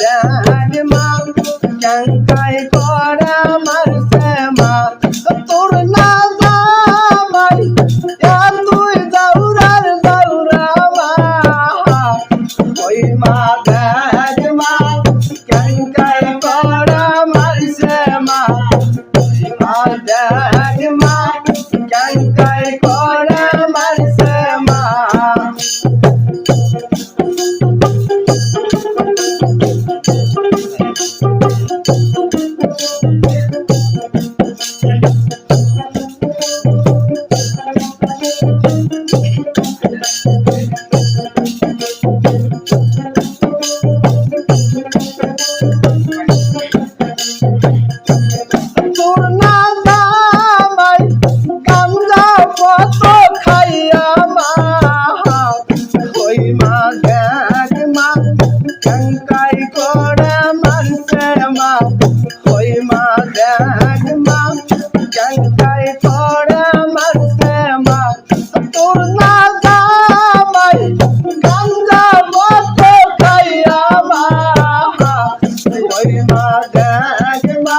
জান মা চঙ্কাই করা মারছে মা তোর না জামাই তুই দৌড়ার দৌড়া মা ওই মা জান মা চঙ্কাই করা মারছে মা মা জান করে মানছে মা, ওই মা দেখ মা চঙ্কাই করে মানছে মা। তোর না দামাই গঙ্গা মত খাইয়া মা, ওই মা দেখ মা।